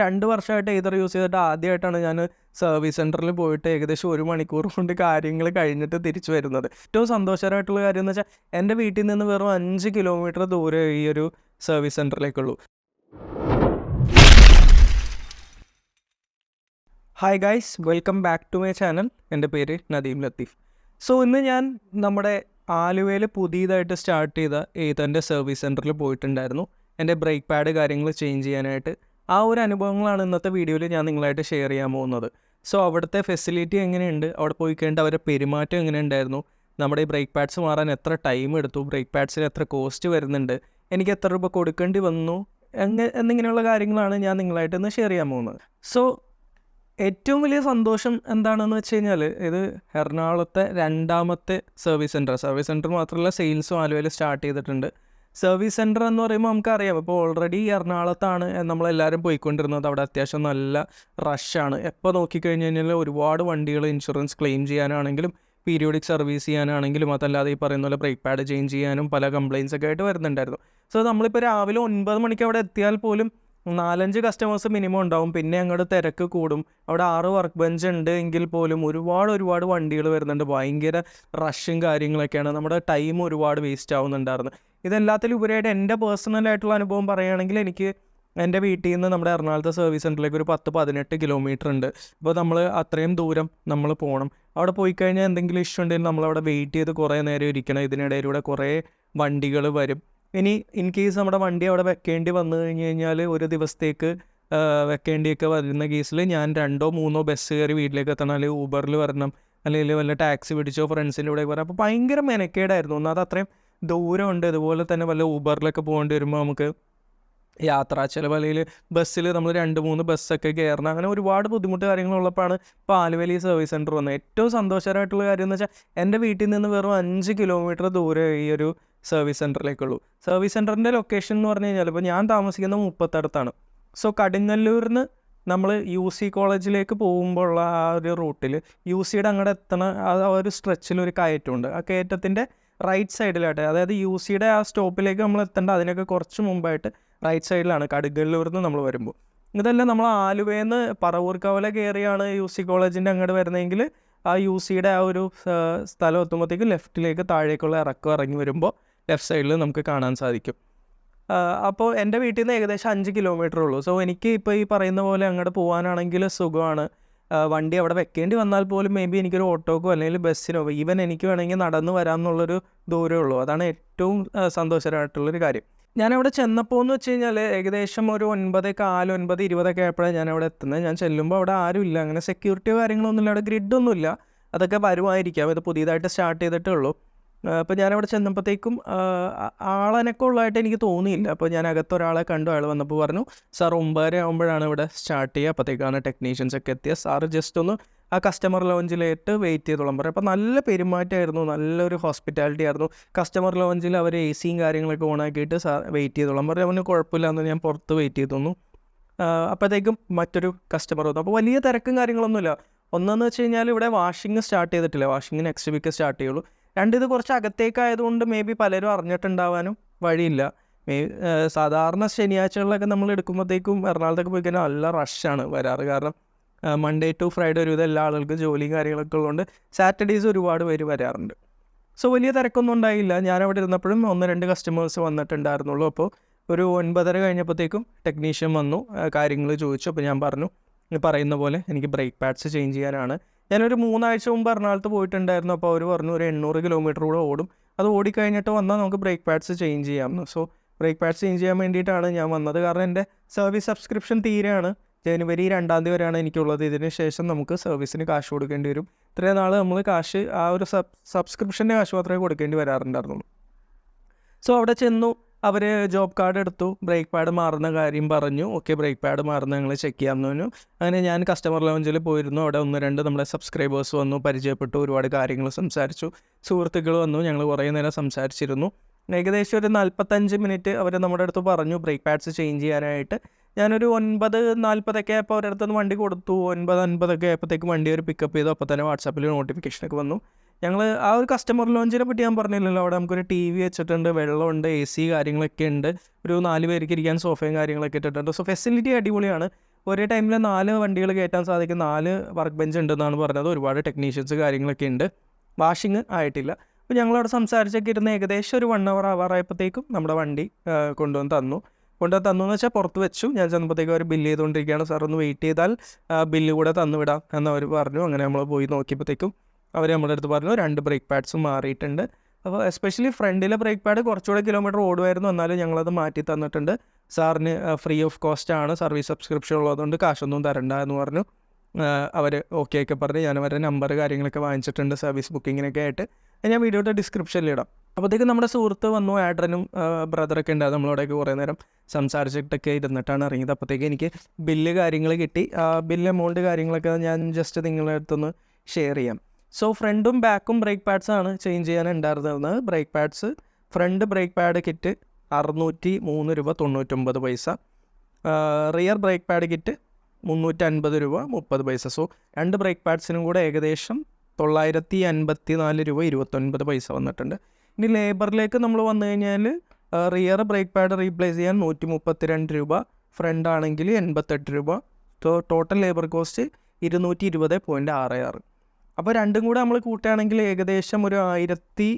രണ്ട് വർഷമായിട്ട് ഏതർ യൂസ് ചെയ്തിട്ട് ആദ്യമായിട്ടാണ് ഞാൻ സർവീസ് സെന്ററിൽ പോയിട്ട് ഏകദേശം ഒരു മണിക്കൂർ കൊണ്ട് കാര്യങ്ങൾ കഴിഞ്ഞിട്ട് തിരിച്ചു വരുന്നത്. ഏറ്റവും സന്തോഷകരമായിട്ടുള്ള കാര്യം എന്ന് വെച്ചാൽ എന്റെ വീട്ടിൽ നിന്ന് വെറും അഞ്ച് കിലോമീറ്റർ ദൂരെ ഈ ഒരു service സെന്ററിലേക്കുള്ളൂ hi guys welcome back to my channel എന്റെ പേര് നദീം ലത്തീഫ്. സോ ഇന്ന് ഞാൻ നമ്മുടെ ആലുവയിൽ പുതിയതായിട്ട് സ്റ്റാർട്ട് ചെയ്ത ഏതന്റെ സർവീസ് സെന്ററിൽ പോയിട്ടുണ്ടായിരുന്നു. എന്റെ ബ്രേക്ക് പാഡ് കാര്യങ്ങൾ ചേഞ്ച് ചെയ്യാനായിട്ട് ആ ഒരു അനുഭവങ്ങളാണ് ഇന്നത്തെ വീഡിയോയിൽ ഞാൻ നിങ്ങളായിട്ട് ഷെയർ ചെയ്യാൻ പോകുന്നത്. സോ അവിടുത്തെ ഫെസിലിറ്റി എങ്ങനെയുണ്ട്? അവിടെ പോയി കഴിഞ്ഞിട്ട് അവരുടെ പെരുമാറ്റം എങ്ങനെ ഉണ്ടായിരുന്നു നമ്മുടെ ഈ ബ്രേക്ക് പാഡ്സ് മാറാൻ എത്ര ടൈം എടുത്തു? ബ്രേക്ക് പാഡ്സിന് എത്ര കോസ്റ്റ് വരുന്നുണ്ട്? എനിക്ക് എത്ര രൂപ കൊടുക്കേണ്ടി വന്നു? എന്നിങ്ങനെയുള്ള കാര്യങ്ങളാണ് ഞാൻ നിങ്ങളായിട്ട് ഇന്ന് ഷെയർ ചെയ്യാൻ പോകുന്നത്. സോ ഏറ്റവും വലിയ സന്തോഷം എന്താണെന്ന് വെച്ച് കഴിഞ്ഞാൽ ഇത് എറണാകുളത്തെ രണ്ടാമത്തെ സർവീസ് സെന്റർ സർവീസ് സെന്റർ മാത്രമല്ല സെയിൽസും ആലുവയിൽ സ്റ്റാർട്ട് ചെയ്തിട്ടുണ്ട്. സർവീസ് സെന്റർ എന്ന് പറയുമ്പോൾ നമുക്കറിയാം. ഇപ്പോൾ ഓൾറെഡി എറണാകുളത്താണ് നമ്മളെല്ലാവരും പോയിക്കൊണ്ടിരുന്നത്. അവിടെ അത്യാവശ്യം നല്ല റഷാണ് എപ്പോൾ നോക്കിക്കഴിഞ്ഞ് കഴിഞ്ഞാൽ ഒരുപാട് വണ്ടികൾ ഇൻഷുറൻസ് ക്ലെയിം ചെയ്യാനാണെങ്കിലും പീരിയോഡിക് സർവീസ് ചെയ്യാനാണെങ്കിലും അതല്ലാതെ ഈ പറയുന്ന പോലെ ബ്രേക്ക് പാഡ് ചേഞ്ച് ചെയ്യാനും പല കംപ്ലയിൻസ് ഒക്കെ ആയിട്ട് വരുന്നുണ്ടായിരുന്നു. സോ നമ്മളിപ്പോൾ രാവിലെ ഒൻപത് മണിക്ക് അവിടെ എത്തിയാൽ പോലും നാലഞ്ച് കസ്റ്റമേഴ്സ് മിനിമം ഉണ്ടാവും. പിന്നെ അങ്ങോട്ട് തിരക്ക് കൂടും. അവിടെ ആറ് വർക്ക് ബെഞ്ച് ഉണ്ട് എങ്കിൽ പോലും ഒരുപാട് ഒരുപാട് വണ്ടികൾ വരുന്നുണ്ട്. ഭയങ്കര റഷും കാര്യങ്ങളൊക്കെയാണ്. നമ്മുടെ ടൈം ഒരുപാട് വേസ്റ്റ് ആവുന്നുണ്ടായിരുന്നു. ഇതെല്ലാത്തിലും ഉപരിയായിട്ട് എന്റെ പേഴ്സണലായിട്ടുള്ള അനുഭവം പറയുകയാണെങ്കിൽ എനിക്ക് എന്റെ വീട്ടിൽ നിന്ന് നമ്മുടെ എറണാകുളത്തെ സർവീസ് സെന്ററിലേക്ക് ഒരു പത്ത് പതിനെട്ട് കിലോമീറ്റർ ഉണ്ട്. അപ്പോൾ നമ്മൾ അത്രയും ദൂരം നമ്മൾ പോകണം അവിടെ പോയി കഴിഞ്ഞാൽ എന്തെങ്കിലും ഇഷ്യൂ ഉണ്ടെങ്കിൽ നമ്മളവിടെ വെയിറ്റ് ചെയ്ത് കുറേ നേരം ഇരിക്കണം. ഇതിനിടയിലൂടെ കുറേ വണ്ടികൾ വരും. ഇനി ഇൻ കേസ് നമ്മുടെ വണ്ടി അവിടെ വെക്കേണ്ടി വന്നു കഴിഞ്ഞ് കഴിഞ്ഞാൽ ഒരു ദിവസത്തേക്ക് വെക്കേണ്ടിയൊക്കെ വരുന്ന കേസിൽ ഞാൻ രണ്ടോ മൂന്നോ ബസ് കയറി വീട്ടിലേക്ക് എത്തണം അല്ലെങ്കിൽ ഊബറിൽ വരണം അല്ലെങ്കിൽ വല്ല ടാക്സി പിടിച്ചോ ഫ്രണ്ട്സിന്റെ കൂടെ വരാം അപ്പോൾ ഭയങ്കര മെനക്കേടായിരുന്നു. ഒന്നാമത് അത്രയും ദൂരമുണ്ട്. ഇതുപോലെ തന്നെ വല്ല ഊബറിലൊക്കെ പോകേണ്ടി വരുമ്പോൾ നമുക്ക് യാത്രാ ചിലവ് അല്ലെങ്കിൽ ബസ്സിൽ നമ്മൾ രണ്ട് മൂന്ന് ബസ്സൊക്കെ കയറണം അങ്ങനെ ഒരുപാട് ബുദ്ധിമുട്ട് കാര്യങ്ങളുള്ളപ്പോഴാണ് ഇപ്പോൾ ആലുവലി സർവീസ് സെന്റർ വന്നത്. ഏറ്റവും സന്തോഷകരമായിട്ടുള്ള കാര്യം എന്ന് വെച്ചാൽ എന്റെ വീട്ടിൽ നിന്ന് വെറും അഞ്ച് കിലോമീറ്റർ ദൂരെ ഈ ഒരു സർവീസ് സെന്ററിലേക്കുള്ളൂ സർവീസ് സെന്ററിന്റെ ലൊക്കേഷൻ എന്ന് പറഞ്ഞു കഴിഞ്ഞാൽ ഇപ്പോൾ ഞാൻ താമസിക്കുന്നത് മുപ്പത്തടുത്താണ്. സോ കടുങ്ങല്ലൂരിന്ന് നമ്മൾ യു സി കോളേജിലേക്ക് പോകുമ്പോഴുള്ള ആ ഒരു റൂട്ടിൽ യു സിയുടെ അങ്ങോട്ട് എത്തണ ആ ഒരു സ്ട്രെച്ചിൽ ഒരു കയറ്റമുണ്ട്. ആ കയറ്റത്തിന്റെ റൈറ്റ് സൈഡിലായിട്ട് അതായത് യു സിയുടെ ആ സ്റ്റോപ്പിലേക്ക് നമ്മൾ എത്തേണ്ട അതിനൊക്കെ കുറച്ച് മുമ്പായിട്ട് റൈറ്റ് സൈഡിലാണ് കടുങ്ങല്ലൂരിൽ നിന്ന് നമ്മൾ വരുമ്പോൾ ഇതെല്ലാം നമ്മൾ ആലുവേന്ന് പറവൂർക്കവല കയറിയാണ് യു സി കോളേജിന്റെ അങ്ങോട്ട് വരുന്നതെങ്കിൽ ആ യു സിയുടെ ആ ഒരു സ്ഥലം എത്തുമ്പോഴത്തേക്ക് ലെഫ്റ്റിലേക്ക് താഴേക്കുള്ള ഇറക്കം ഇറങ്ങി വരുമ്പോൾ ലെഫ്റ്റ് സൈഡിൽ നമുക്ക് കാണാൻ സാധിക്കും. അപ്പോൾ എന്റെ വീട്ടിൽ നിന്ന് ഏകദേശം അഞ്ച് കിലോമീറ്റർ ഉള്ളൂ. സോ എനിക്ക് ഇപ്പോൾ ഈ പറയുന്ന പോലെ അങ്ങോട്ട് പോകാനാണെങ്കിൽ സുഖമാണ്. വണ്ടി അവിടെ വെക്കേണ്ടി വന്നാൽ പോലും മേ ബി എനിക്കൊരു ഓട്ടോക്കോ അല്ലെങ്കിൽ ബസ്സിനോ ഈവൻ എനിക്ക് വേണമെങ്കിൽ നടന്നു വരാം എന്നുള്ളൊരു ദൂരമേ ഉള്ളൂ. അതാണ് ഏറ്റവും സന്തോഷകരമായിട്ടുള്ളൊരു കാര്യം. ഞാൻ അവിടെ ചെന്നപ്പോൾ എന്ന് വെച്ച് കഴിഞ്ഞാൽ ഏകദേശം ഒരു ഒൻപത് കാൽ ഒൻപത് ഇരുപതൊക്കെ ആയപ്പോഴാണ് ഞാൻ അവിടെ എത്തുന്നത്. ഞാൻ ചെല്ലുമ്പോൾ അവിടെ ആരുമില്ല. അങ്ങനെ സെക്യൂരിറ്റിയോ കാര്യങ്ങളൊന്നുമില്ല. അവിടെ ഗ്രിഡൊന്നുമില്ല അതൊക്കെ വരുമായിരിക്കാം. ഇത് പുതിയതായിട്ട് സ്റ്റാർട്ട് ചെയ്തിട്ടേ ഉള്ളൂ. അപ്പോൾ ഞാനവിടെ ചെന്നപ്പോഴത്തേക്കും ആളനക്കമുള്ളതായിട്ട് എനിക്ക് തോന്നിയില്ല. അപ്പോൾ ഞാൻ അകത്ത് ഒരാളെ കണ്ടു. അയാൾ വന്നപ്പോൾ പറഞ്ഞു സാർ ഒമ്പതര ആകുമ്പോഴാണ് ഇവിടെ സ്റ്റാർട്ട് ചെയ്യുക. അപ്പോഴത്തേക്കാണ് ടെക്നീഷ്യൻസ് ഒക്കെ എത്തിയ. സാറ് ജസ്റ്റ് ഒന്ന് ആ കസ്റ്റമർ ലോഞ്ചിലായിട്ട് വെയിറ്റ് ചെയ്തോളാം പറയും അപ്പോൾ നല്ല പെരുമാറ്റമായിരുന്നു. നല്ലൊരു ഹോസ്പിറ്റാലിറ്റി ആയിരുന്നു. കസ്റ്റമർ ലോഞ്ചിൽ അവർ എ സിയും കാര്യങ്ങളൊക്കെ ഓണാക്കിയിട്ട് സാർ വെയിറ്റ് ചെയ്തോളാം പറയും അവന് കുഴപ്പമില്ല എന്ന് ഞാൻ പുറത്ത് വെയിറ്റ് ചെയ്തു തന്നു അപ്പോഴത്തേക്കും മറ്റൊരു കസ്റ്റമർ വന്നു. അപ്പോൾ വലിയ തിരക്കും കാര്യങ്ങളൊന്നുമില്ല. ഒന്നെന്ന് വെച്ച് കഴിഞ്ഞാൽ ഇവിടെ വാഷിംഗ് സ്റ്റാർട്ട് ചെയ്തിട്ടില്ല. വാഷിംഗ് നെക്സ്റ്റ് വീക്ക് സ്റ്റാർട്ട് ചെയ്യുള്ളൂ. രണ്ട് ഇത് കുറച്ച് അകത്തേക്കായതുകൊണ്ട് മേ ബി പലരും അറിഞ്ഞിട്ടുണ്ടാവാനും വഴിയില്ല. മേ സാധാരണ ശനിയാഴ്ചകളിലൊക്കെ നമ്മൾ എടുക്കുമ്പോഴത്തേക്കും എറണാകുളത്തൊക്കെ പോയി കഴിഞ്ഞാൽ നല്ല റഷാണ് വരാറ്. കാരണം മൺഡേ ടു ഫ്രൈഡേ ഒരുവിധം എല്ലാ ആളുകൾക്കും ജോലിയും കാര്യങ്ങളൊക്കെ ഉള്ളതുകൊണ്ട് സാറ്റർഡേയ്സ് ഒരുപാട് പേര് വരാറുണ്ട്. സോ വലിയ തിരക്കൊന്നും ഉണ്ടായില്ല. ഞാൻ അവിടെ ഇരുന്നപ്പോഴും ഒന്ന് രണ്ട് കസ്റ്റമേഴ്സ് വന്നിട്ടുണ്ടായിരുന്നുള്ളൂ. അപ്പോൾ ഒരു ഒൻപതര കഴിഞ്ഞപ്പോഴത്തേക്കും ടെക്നീഷ്യൻ വന്നു കാര്യങ്ങൾ ചോദിച്ചു. അപ്പോൾ ഞാൻ പറഞ്ഞു പറയുന്ന പോലെ എനിക്ക് ബ്രേക്ക് പാഡ്സ് ചേഞ്ച് ചെയ്യാനാണ്. ഞാനൊരു മൂന്നാഴ്ച മുമ്പ് എറണാകുളത്ത് പോയിട്ടുണ്ടായിരുന്നു. അപ്പോൾ അവർ പറഞ്ഞു ഒരു എണ്ണൂറ് കിലോമീറ്റർ കൂടെ ഓടും. അത് ഓടിക്കഴിഞ്ഞിട്ട് വന്നാൽ നമുക്ക് ബ്രേക്ക് പാഡ്സ് ചേഞ്ച് ചെയ്യാമെന്ന് സോ ബ്രേക്ക് പാഡ്സ് ചേഞ്ച് ചെയ്യാൻ വേണ്ടിയിട്ടാണ് ഞാൻ വന്നത്. കാരണം എന്റെ സർവീസ് സബ്സ്ക്രിപ്ഷൻ തീരെയാണ്. ജനുവരി രണ്ടാം തീയതി വരെയാണ് എനിക്കുള്ളത്. ഇതിന് ശേഷം നമുക്ക് സർവീസിന് കാശ് കൊടുക്കേണ്ടി വരും. ഇത്രയും നാൾ നമ്മൾ കാശ് ആ ഒരു സബ് സബ്സ്ക്രിപ്ഷന്റെ കാശ് മാത്രമേ കൊടുക്കേണ്ടി വരാറുണ്ടായിരുന്നുള്ളൂ. സോ അവിടെ ചെന്നു. അവർ ജോബ് കാർഡ് എടുത്തു. ബ്രേക്ക് പാഡ് മാറുന്ന കാര്യം പറഞ്ഞു. ഓക്കെ ബ്രേക്ക് പാഡ് മാറുന്ന ഞങ്ങൾ ചെക്ക് ചെയ്യാമെന്ന് പറഞ്ഞു അങ്ങനെ ഞാൻ കസ്റ്റമർ ലോഞ്ചിൽ പോയിരുന്നു. അവിടെ ഒന്ന് രണ്ട് നമ്മുടെ സബ്സ്ക്രൈബേഴ്സ് വന്നു പരിചയപ്പെട്ടു ഒരുപാട് കാര്യങ്ങൾ സംസാരിച്ചു. സുഹൃത്തുക്കൾ വന്നു ഞങ്ങൾ കുറേ നേരം സംസാരിച്ചിരുന്നു. ഏകദേശം ഒരു നാൽപ്പത്തഞ്ച് മിനിറ്റ് അവർ നമ്മുടെ അടുത്ത് പറഞ്ഞു ബ്രേക്ക് പാഡ്സ് ചേഞ്ച് ചെയ്യാനായിട്ട്. ഞാനൊരു ഒൻപത് നാൽപ്പതൊക്കെ ആയപ്പോൾ അവരുടെ അടുത്ത് നിന്ന് വണ്ടി കൊടുത്തു. ഒൻപത് അൻപതൊക്കെ ആയപ്പോഴത്തേക്ക് വണ്ടി ഒരു പിക്കപ്പ് ചെയ്തു. അപ്പോൾ തന്നെ വാട്സാപ്പിൽ നോട്ടിഫിക്കേഷനൊക്കെ വന്നു. ഞങ്ങൾ ആ ഒരു കസ്റ്റമർ ലോഞ്ചിനെ പറ്റി ഞാൻ പറഞ്ഞില്ലല്ലോ. അവിടെ നമുക്കൊരു ടി വി വെച്ചിട്ടുണ്ട് വെള്ളമുണ്ട് എ സി കാര്യങ്ങളൊക്കെ ഉണ്ട്. ഒരു നാല് പേർക്ക് ഇരിക്കാൻ സോഫയും കാര്യങ്ങളൊക്കെ ഇട്ടിട്ടുണ്ട്. സോ ഫെസിലിറ്റി അടിപൊളിയാണ്. ഒരേ ടൈമിൽ നാല് വണ്ടികൾ കയറ്റാൻ സാധിക്കും. നാല് വർക്ക് ബെഞ്ച് ഉണ്ടെന്നാണ് പറഞ്ഞത്. ഒരുപാട് ടെക്നീഷ്യൻസ് കാര്യങ്ങളൊക്കെ ഉണ്ട്. വാഷിങ് ആയിട്ടില്ല. അപ്പോൾ ഞങ്ങളവിടെ സംസാരിച്ചൊക്കെ ഇരുന്ന് ഏകദേശം ഒരു വൺ അവർ ആവാറായപ്പോഴത്തേക്കും നമ്മുടെ വണ്ടി കൊണ്ടുവന്ന് തന്നു. കൊണ്ടുവന്ന് തന്നു എന്ന് വെച്ചാൽ പുറത്ത് വെച്ചു. ഞാൻ ചെന്നപ്പോഴത്തേക്കും അവർ ബില്ല് ചെയ്തുകൊണ്ടിരിക്കുകയാണ് സാർ ഒന്ന് വെയിറ്റ് ചെയ്താൽ ബില്ല് കൂടെ തന്നു വിടാം എന്ന് അവർ പറഞ്ഞു. അങ്ങനെ നമ്മൾ പോയി നോക്കിയപ്പോഴത്തേക്കും അവർ നമ്മുടെ അടുത്ത് പറഞ്ഞു രണ്ട് ബ്രേക്ക് പാഡ്സും മാറിയിട്ടുണ്ട്. അപ്പോൾ എസ്പെഷ്യലി ഫ്രണ്ടിലെ ബ്രേക്ക് പാഡ് കുറച്ചുകൂടെ കിലോമീറ്റർ ഓടുമായിരുന്നു. എന്നാലും ഞങ്ങളത് മാറ്റി തന്നിട്ടുണ്ട്. സാറിന് ഫ്രീ ഓഫ് കോസ്റ്റ് ആണ്. സർവീസ് സബ്സ്ക്രിപ്ഷൻ ഉള്ളതുകൊണ്ട് കാശൊന്നും തരണ്ട എന്ന് പറഞ്ഞു. അവർ ഓക്കെ ഒക്കെ പറഞ്ഞ്. ഞാൻ അവരുടെ നമ്പർ കാര്യങ്ങളൊക്കെ വാങ്ങിച്ചിട്ടുണ്ട് സർവീസ് ബുക്കിങ്ങിനൊക്കെ ആയിട്ട്. ഞാൻ വീഡിയോയുടെ ഡിസ്ക്രിപ്ഷനിൽ ഇടാം. അപ്പോഴത്തേക്കും നമ്മുടെ സുഹൃത്ത് വന്നു ആഡ്രനും ബ്രദറൊക്കെ ഉണ്ടായിരുന്നു നമ്മളോടൊക്കെ കുറേ നേരം സംസാരിച്ചിട്ടൊക്കെ ഇരുന്നിട്ടാണ് ഇറങ്ങിയത്. അപ്പോഴത്തേക്ക് എനിക്ക് ബില്ല് കാര്യങ്ങൾ കിട്ടി. ബില്ല് എമൗണ്ട് കാര്യങ്ങളൊക്കെ ഞാൻ ജസ്റ്റ് നിങ്ങളുടെ അടുത്തൊന്ന് ഷെയർ ചെയ്യാം. സോ ഫ്രണ്ടും ബാക്കും ബ്രേക്ക് പാഡ്സ് ആണ് ചേഞ്ച് ചെയ്യാൻ ഉണ്ടായിരുന്നത്. Brake pads front brake pad kit അറുന്നൂറ്റി മൂന്ന് രൂപ തൊണ്ണൂറ്റൊമ്പത് പൈസ. റിയർ ബ്രേക്ക് പാഡ് കിറ്റ് മുന്നൂറ്റി അൻപത് രൂപ മുപ്പത് പൈസ. സോ രണ്ട് ബ്രേക്ക് പാഡ്സിനും കൂടെ ഏകദേശം തൊള്ളായിരത്തി അൻപത്തി നാല് രൂപ ഇരുപത്തൊൻപത് പൈസ വന്നിട്ടുണ്ട്. ഇനി ലേബറിലേക്ക് നമ്മൾ വന്നു കഴിഞ്ഞാൽ റിയർ ബ്രേക്ക് പാഡ് റീപ്ലേസ് ചെയ്യാൻ നൂറ്റി മുപ്പത്തി രണ്ട് രൂപ ഫ്രണ്ട് ആണെങ്കിൽ എൺപത്തെട്ട് രൂപ. ടോട്ടൽ ലേബർ കോസ്റ്റ് ഇരുന്നൂറ്റി ഇരുപത് പോയിന്റ് ആറ് ആറ്. അപ്പോൾ രണ്ടും കൂടെ നമ്മൾ കൂട്ടുകയാണെങ്കിൽ ഏകദേശം ഒരു ആയിരത്തി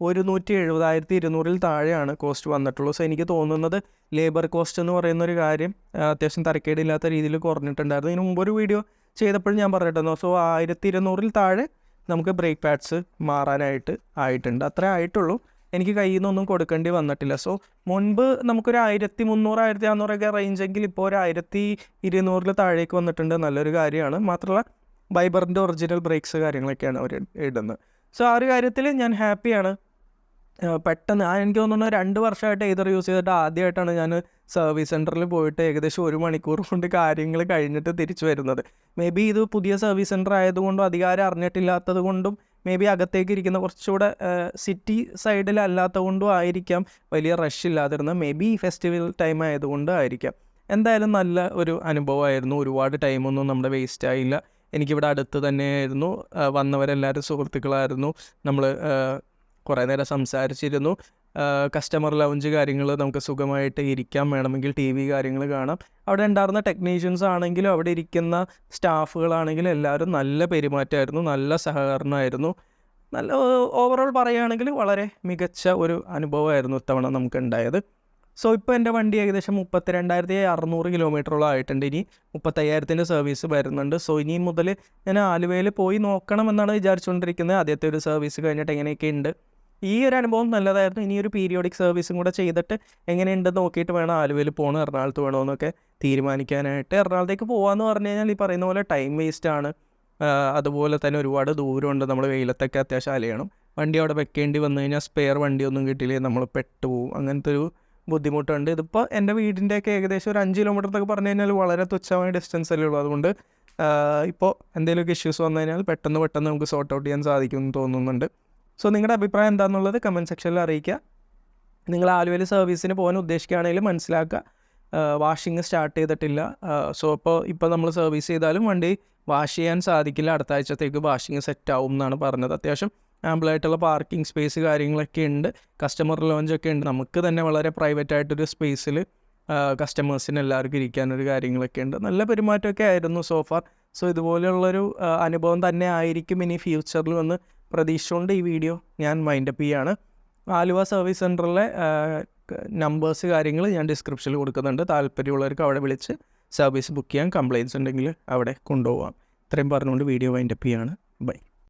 ഒരുന്നൂറ്റി എഴുപതായിരത്തി ഇരുന്നൂറിൽ താഴെയാണ് കോസ്റ്റ് വന്നിട്ടുള്ളൂ സോ എനിക്ക് തോന്നുന്നത് ലേബർ കോസ്റ്റ് എന്ന് പറയുന്ന ഒരു കാര്യം അത്യാവശ്യം തരക്കേടില്ലാത്ത രീതിയിൽ കുറഞ്ഞിട്ടുണ്ടായിരുന്നു. ഇതിന് മുമ്പ് ഒരു വീഡിയോ ചെയ്തപ്പോഴും ഞാൻ പറഞ്ഞിട്ടുണ്ടോ സോ ആയിരത്തി ഇരുന്നൂറിൽ താഴെ നമുക്ക് ബ്രേക്ക് പാഡ്സ് മാറാനായിട്ട് ആയിട്ടുണ്ട്. അത്ര ആയിട്ടുള്ളൂ. എനിക്ക് കയ്യിൽ നിന്നൊന്നും കൊടുക്കേണ്ടി വന്നിട്ടില്ല. സോ മുൻപ് നമുക്കൊരു ആയിരത്തി മുന്നൂറ് ആയിരത്തി അഞ്ഞൂറൊക്കെ റേഞ്ചെങ്കിൽ ഇപ്പോൾ ഒരു ആയിരത്തി ഇരുന്നൂറിൽ താഴേക്ക് വന്നിട്ടുണ്ട്. നല്ലൊരു കാര്യമാണ്. മാത്രമല്ല ബൈബറിന്റെ ഒറിജിനൽ ബ്രേക്സ് കാര്യങ്ങളൊക്കെയാണ് അവർ ഇടുന്നത്. സോ ആ ഒരു കാര്യത്തിൽ ഞാൻ ഹാപ്പിയാണ് പെട്ടെന്ന് എനിക്ക് തോന്നുന്നു രണ്ട് വർഷമായിട്ട് ഏതർ യൂസ് ചെയ്തിട്ട് ആദ്യമായിട്ടാണ് ഞാൻ സർവീസ് സെന്ററിൽ പോയിട്ട് ഏകദേശം ഒരു മണിക്കൂർ കൊണ്ട് കാര്യങ്ങൾ കഴിഞ്ഞിട്ട് തിരിച്ചു വരുന്നത്. മേ ബി ഇത് പുതിയ സർവീസ് സെന്റർ ആയതുകൊണ്ടും അധികാരം അറിഞ്ഞിട്ടില്ലാത്തത് കൊണ്ടും മേ ബി അകത്തേക്ക് ഇരിക്കുന്ന കുറച്ചുകൂടെ സിറ്റി സൈഡിലല്ലാത്തത് കൊണ്ടും ആയിരിക്കാം. വലിയ റഷ് ഇല്ലാതിരുന്നത്. മേ ബി ഫെസ്റ്റിവൽ ടൈം ആയതുകൊണ്ട് ആയിരിക്കാം. എന്തായാലും നല്ല ഒരു അനുഭവമായിരുന്നു. ഒരുപാട് ടൈമൊന്നും നമ്മുടെ വേസ്റ്റ് ആയില്ല. എനിക്കിവിടെ അടുത്ത് തന്നെ ആയിരുന്നു വന്നവരെല്ലാവരും സുഹൃത്തുക്കളായിരുന്നു. നമ്മൾ കുറേ നേരം സംസാരിച്ചിരുന്നു. കസ്റ്റമർ ലൗഞ്ച് കാര്യങ്ങൾ നമുക്ക് സുഖമായിട്ട് ഇരിക്കാൻ വേണമെങ്കിൽ ടി വി കാര്യങ്ങൾ കാണാം. അവിടെ ഉണ്ടായിരുന്ന ടെക്നീഷ്യൻസ് ആണെങ്കിലും അവിടെ ഇരിക്കുന്ന സ്റ്റാഫുകളാണെങ്കിലും എല്ലാവരും നല്ല പെരുമാറ്റമായിരുന്നു. നല്ല സഹകരണമായിരുന്നു. നല്ല ഓവറോൾ പറയുകയാണെങ്കിൽ വളരെ മികച്ച ഒരു അനുഭവമായിരുന്നു ഇത്തവണ നമുക്ക് ഉണ്ടായത്. സോ ഇപ്പോൾ എന്റെ വണ്ടി ഏകദേശം മുപ്പത്തിരണ്ടായിരത്തി അറുന്നൂറ് കിലോമീറ്ററോളം ആയിട്ടുണ്ട്. ഇനി മുപ്പത്തയ്യായിരത്തിന്റെ സർവീസ് വരുന്നുണ്ട്. സോ ഇനി മുതൽ ഞാൻ ആലുവയിൽ പോയി നോക്കണമെന്നാണ് വിചാരിച്ചുകൊണ്ടിരിക്കുന്നത് ആദ്യത്തെ ഒരു സർവീസ് കഴിഞ്ഞിട്ട് എങ്ങനെയൊക്കെ ഉണ്ട് ഈ ഒരു അനുഭവം നല്ലതായിരുന്നു. ഇനി ഒരു പീരിയോഡിക് സർവീസും കൂടെ ചെയ്തിട്ട് എങ്ങനെയുണ്ടെന്ന് നോക്കിയിട്ട് വേണം ആലുവയിൽ പോകണം എറണാകുളത്ത് വേണമെന്നൊക്കെ തീരുമാനിക്കാനായിട്ട്. എറണാകുളത്തേക്ക് പോകാമെന്ന് പറഞ്ഞു കഴിഞ്ഞാൽ ഈ പറയുന്ന പോലെ ടൈം വേസ്റ്റ് ആണ്. അതുപോലെ തന്നെ ഒരുപാട് ദൂരമുണ്ട്. നമ്മൾ വെയിലത്തൊക്കെ അത്യാവശ്യം അലയണം. വണ്ടി അവിടെ വെക്കേണ്ടി വന്നു കഴിഞ്ഞാൽ സ്പെയർ വണ്ടിയൊന്നും കിട്ടിയില്ലെങ്കിൽ നമ്മൾ പെട്ടുപോകും അങ്ങനത്തെ ഒരു ബുദ്ധിമുട്ടുണ്ട്. ഇതിപ്പോൾ എന്റെ വീടിന്റെയൊക്കെ ഏകദേശം ഒരു അഞ്ച് കിലോമീറ്റർ എന്നൊക്കെ പറഞ്ഞു കഴിഞ്ഞാൽ വളരെ തുച്ഛമായ ഡിസ്റ്റൻസ് അല്ലേ ഉള്ളൂ. അതുകൊണ്ട് ഇപ്പോൾ എന്തെങ്കിലുമൊക്കെ ഇഷ്യൂസ് വന്നു കഴിഞ്ഞാൽ പെട്ടെന്ന് പെട്ടെന്ന് നമുക്ക് സോർട്ട് ഔട്ട് ചെയ്യാൻ സാധിക്കുമെന്ന് തോന്നുന്നുണ്ട്. സോ നിങ്ങളുടെ അഭിപ്രായം എന്താണെന്നുള്ളത് കമന്റ് സെക്ഷനിൽ അറിയിക്കുക. നിങ്ങൾ ആലുവയിൽ സർവീസിന് പോകാൻ ഉദ്ദേശിക്കുകയാണെങ്കിൽ മനസ്സിലാക്കുക. വാഷിങ് സ്റ്റാർട്ട് ചെയ്തിട്ടില്ല. സോ ഇപ്പോൾ ഇപ്പോൾ നമ്മൾ സർവീസ് ചെയ്താലും വണ്ടി വാഷ് ചെയ്യാൻ സാധിക്കില്ല. അടുത്ത ആഴ്ചത്തേക്ക് വാഷിങ് സെറ്റ് ആവും എന്നാണ് പറഞ്ഞത്. അത്യാവശ്യം ആമ്പിളായിട്ടുള്ള പാർക്കിംഗ് സ്പേസ് കാര്യങ്ങളൊക്കെ ഉണ്ട്. കസ്റ്റമർ ലോഞ്ചൊക്കെ ഉണ്ട്. നമുക്ക് തന്നെ വളരെ പ്രൈവറ്റ് ആയിട്ടൊരു സ്പേസിൽ കസ്റ്റമേഴ്സിന് എല്ലാവർക്കും ഇരിക്കാനൊരു കാര്യങ്ങളൊക്കെ ഉണ്ട്. നല്ല പെരുമാറ്റമൊക്കെ ആയിരുന്നു സോഫാർ സോ ഇതുപോലെയുള്ളൊരു അനുഭവം തന്നെ ആയിരിക്കും ഇനി ഫ്യൂച്ചറിൽ വന്ന് പ്രതീക്ഷിച്ചുകൊണ്ട് ഈ വീഡിയോ ഞാൻ മൈൻഡപ്പ് ചെയ്യാണ്. ആലുവ സർവീസ് സെന്ററിലെ നമ്പേഴ്സ് കാര്യങ്ങൾ ഞാൻ ഡിസ്ക്രിപ്ഷനിൽ കൊടുക്കുന്നുണ്ട്. താല്പര്യമുള്ളവർക്ക് അവിടെ വിളിച്ച് സർവീസ് ബുക്ക് ചെയ്യാൻ കംപ്ലയിൻസ് ഉണ്ടെങ്കിൽ അവിടെ കൊണ്ടുപോകാം ഇത്രയും പറഞ്ഞുകൊണ്ട് വീഡിയോ വൈൻഡപ്പ് ചെയ്യാണ്. ബൈ